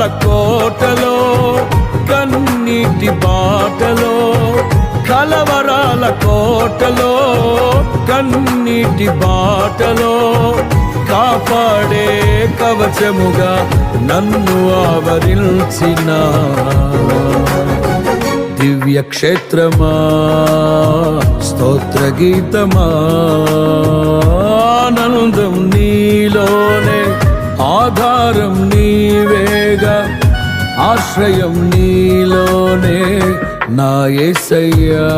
కోటలో కన్నీటి బాటలో కలవరాల కోటలో కన్నీటి బాటలో కాపాడే కవచముగా నన్ను ఆవరించిన దివ్య క్షేత్రమా స్తోత్ర గీతమా ఆనందం నీలోనే ఆధారం నీవేగా ఆశ్రయం నీలోనే నా యేసయ్యా